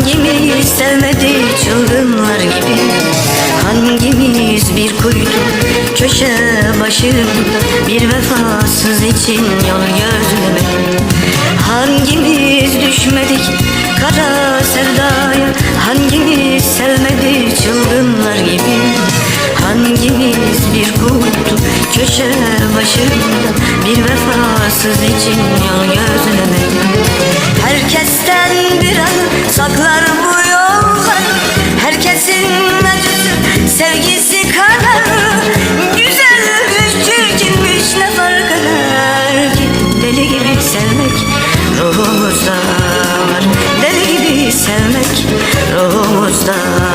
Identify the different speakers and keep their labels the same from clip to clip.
Speaker 1: Hangimiz sevmedi çılgınlar gibi? Hangimiz bir kuytu köşe başında Bir vefasız için yol gözlemedi Hangimiz düşmedik kara sevdaya? Hangimiz sevmedi çılgınlar gibi? Hangimiz bir kuytu köşe başında Bir vefasız için yol gözlemedi sevgisi kadar Güzelmiş çirkinmiş ne fark eder ki Deli gibi sevmek ruhumuzda var. Deli gibi sevmek ruhumuzda var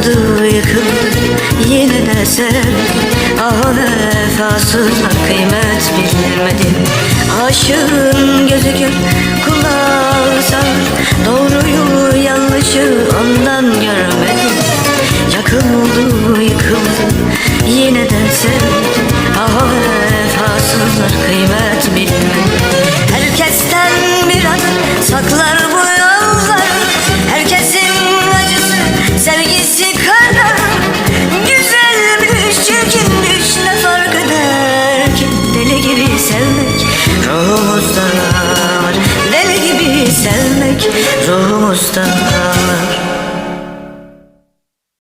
Speaker 1: Yakıldı yıkıldı yine de sevdi Ah vefasızlar kıymet bilmedi Aşığın gözü kör, kulağı sağır Doğruyu yanlışı ondan görmedi Yakıldı yıkıldı. Yine de sevdi Ruhumuzdan kal